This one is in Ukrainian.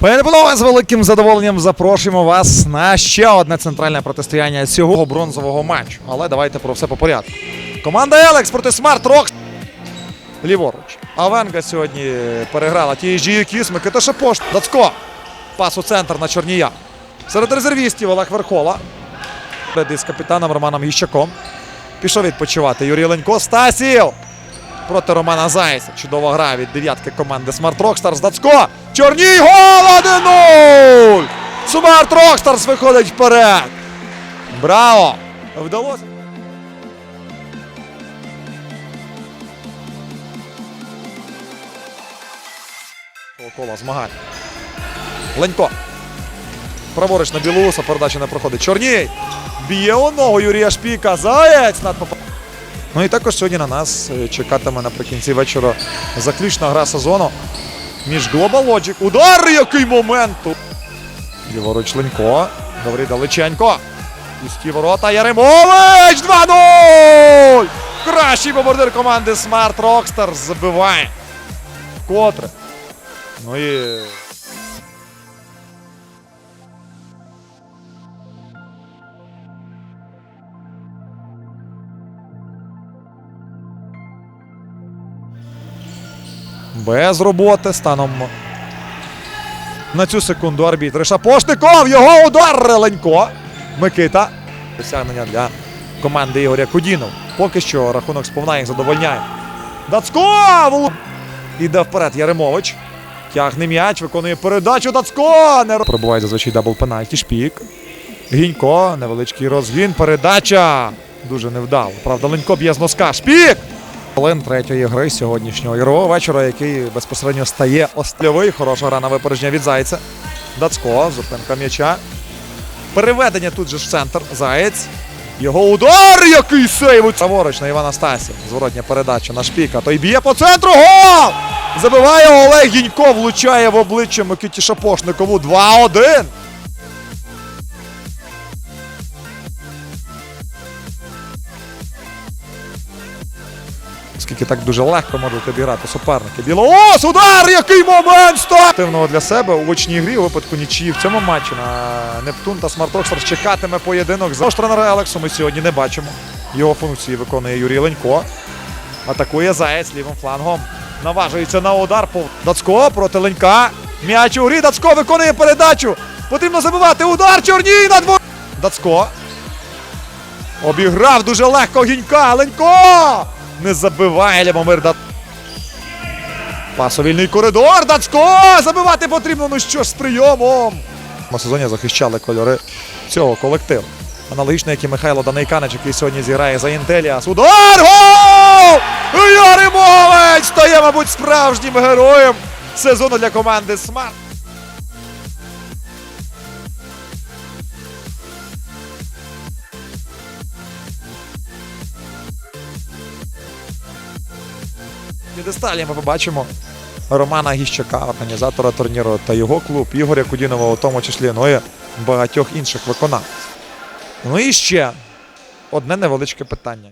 Панове, з великим задоволенням запрошуємо вас на ще одне центральне протистояння цього бронзового матчу. Але давайте про все по порядку. Команда Елекс проти Смарт Рокс. Ліворуч. Авенга сьогодні переграла TG Кіс, Микита Шапош. Дацько. Пас у центр на Чорнія. Серед резервістів Олег Верхола. Із капітаном Романом Гіщаком. Пішов відпочивати Юрій Ленько. Стасів! проти Романа Зайця. Чудова гра від дев'ятки команди Smart Rockstars. Дацько. Чорній гол 1-0! Smart Rockstars виходить вперед. Браво! Вдалося. Кола змагань. Ленько. Праворуч на Білоуса. Передача не проходить. Чорній. Б'є у ногу Юрія Шпіка. Заєць над попа- Ну і також сьогодні на нас е, чекатиме наприкінці вечора заключна гра сезону між Global Logic. Удар! Який момент! Ліворуч Ленько. Добрий далеченько. Пусті ворота Яремович! 2-0! Кращий бомбардир команди Smart Rockstars забиває. Котре. Ну і. Без роботи станом на цю секунду арбітри. Шапошников! Його удар Ленько. Микита. Досягнення для команди Ігоря Кудінов. Поки що рахунок сповна їх задовольняє. Дацько! Іде вперед Яремович. Тягне м'яч, виконує передачу. Дацько! Не... ро- Пробуває зазвичай дабл пенальті. Шпік. Гінько. Невеличкий розгін. Передача. Дуже невдало. Правда, Ленько б'є з носка. Шпік! Хвилин третьої гри сьогоднішнього ігрового вечора, який безпосередньо стає острівий. Хороша гра на випередження від Зайця. Дацько, зупинка м'яча. Переведення тут же в центр. Заєць. Його удар! Який сейв! Праворуч на Івана Стасі. Зворотня передача на шпіка. Той б'є по центру. Гол! Забиває Олег Гінько, влучає в обличчя Микиті Шапошникову. 2-1. Скільки так дуже легко можуть обіграти суперники. Білоос! Удар! Який момент! Стоп! Для себе у очній грі у випадку нічиї в цьому матчі на Нептун та Смарт Рокстарс чекатиме поєдинок. За тренера Елексу ми сьогодні не бачимо. Його функції виконує Юрій Ленько. Атакує Заєць лівим флангом. Наважується на удар по Дацько проти Ленька. М'яч у грі. Дацько виконує передачу. Потрібно забивати. Удар Чорній на двох. Дацько. Обіграв дуже легко Гінька. Ленько! Не забиває Лямомир Дат. Пасовільний коридор. Дацько! Забивати потрібно. Ну що ж з прийомом. На сезоні захищали кольори цього колективу. Аналогічно, як і Михайло Данейканич, який сьогодні зіграє за Інтеліас. Удар! Гол! Яремович стає, мабуть, справжнім героєм сезону для команди Смарт. Підесталі ми побачимо Романа Гіщака, організатора турніру, та його клуб Ігоря Кудінова, у тому числі, ну і багатьох інших виконавців. Ну і ще одне невеличке питання.